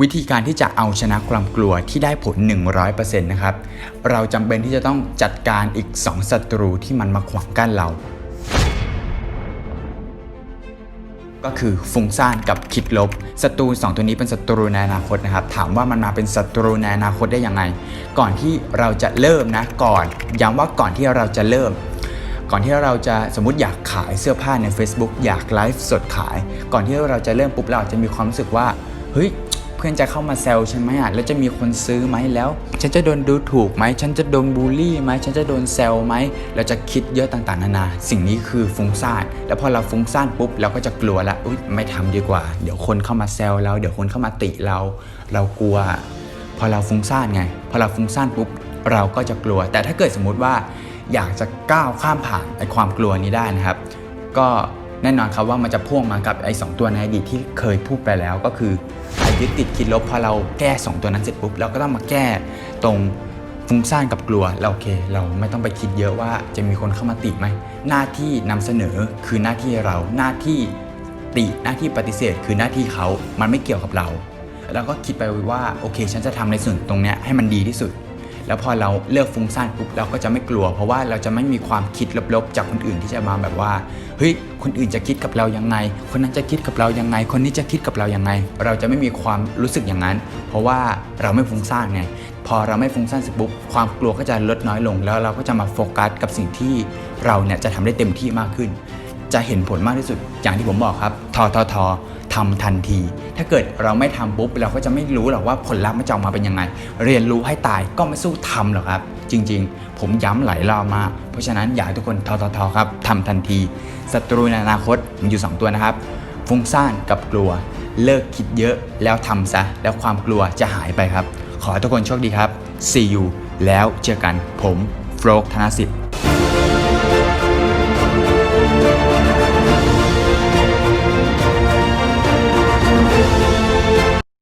วิธีการที่จะเอาชนะความกลัวที่ได้ผล 100%นะครับ เราจำเป็นที่จะต้องจัดการอีก 2ศัตรูที่มันมาขวางกั้นเรา ก็คือฟุ้งซ่านกับคิดลบศัตรูสองตัวนี้เป็นศัตรูในอนาคตนะครับ ถามว่ามันมาเป็นศัตรูในอนาคตได้ยังไง ก่อนที่เราจะเริ่มนะก่อน ย้ำว่าก่อนที่เราจะเริ่มก่อนที่เราจะสมมติอยากขายเสื้อผ้าใน Facebook อยากไลฟ์สดขาย ก่อนที่เราจะเริ่มปุ๊บเราจะมีความรู้สึกว่าเฮ้ย เพื่อนจะเข้ามาแซวฉันไหมอะแล้วจะมีคนซื้อไหมแล้ว ฉันจะโดนดูถูกไหมฉันจะโดนบูลลี่ไหมฉันจะโดนแซวไหมเราจะคิดเยอะต่างๆนานา สิ่งนี้คือฟุ้งซ่านแล้วพอเราฟุ้งซ่านปุ๊บเราก็จะกลัวละอุ๊ยไม่ทำดีกว่า เดี๋ยวคนเข้ามาแซวเรา เดี๋ยวคนเข้ามาติเรา เรากลัว พอเราฟุ้งซ่านไง พอเราฟุ้งซ่านปุ๊บเราก็จะกลัว แต่ถ้าเกิดสมมุติว่าอยากจะก้าวข้ามผ่านไอ้ความกลัวนี้ได้นะครับ ก็แน่นอนครับว่ามันจะพ่วงมากับไอ้สองตัวในอดีตที่เคยพูดไปแล้วก็คือ ยึดติดคิดลบพอเราแก้สองตัวนั้นเสร็จปุ๊บเราก็ต้องมาแก้ตรงฟุ้งซ่านกับกลัวเราโอเค เราไม่ต้องไปคิดเยอะว่าจะมีคนเข้ามาติไหมหน้าที่นำเสนอคือหน้าที่เราหน้าที่ติหน้าที่ปฏิเสธ คือหน้าที่เขามันไม่เกี่ยวกับเรา แล้วก็คิดไปว่าโอเค ฉันจะทำในส่วนตรงเนี้ยให้มันดีที่สุด แล้วพอเราเลิกฟุ้งซ่านปุ๊บเราก็จะไม่กลัว เพราะว่าเราจะไม่มีความคิดลบๆ จากคนอื่นที่จะมาแบบว่าเฮ้ยคนอื่นจะคิดกับเรายังไง คนนั้นจะคิดกับเรายังไง คนนี้จะคิดกับเรายังไง เราจะไม่มีความรู้สึกอย่างนั้น เพราะว่าเราไม่ฟุ้งซ่านไงพอเราไม่ฟุ้งซ่านเสร็จปุ๊บความกลัวก็จะลดน้อยลง แล้วเราก็จะมาโฟกัสกับสิ่งที่เราเนี่ยจะทำได้เต็มที่มากขึ้น จะเห็นผลมากที่สุด อย่างที่ผมบอกครับทอทอทอทำทันที ถ้าเกิดเราไม่ทำปุ๊บ เราก็จะไม่รู้หรอกว่าผลลัพธ์มันจะออกมาเป็นยังไง เรียนรู้ให้ตายก็ไม่สู้ทำหรอกครับ จริง ๆ ผมย้ำหลายรอบมา เพราะฉะนั้นอยากให้ทุกคนทอทอทอครับทำทันทีศัตรูในอนาคตมีอยู่ 2 ตัวนะครับ ฟุ้งซ่านกับกลัว เลิกคิดเยอะแล้วทำซะ แล้วความกลัวจะหายไปครับ ขอทุกคนโชคดีครับ see you แล้วเจอกันผมโฟลกธนสิทธิ์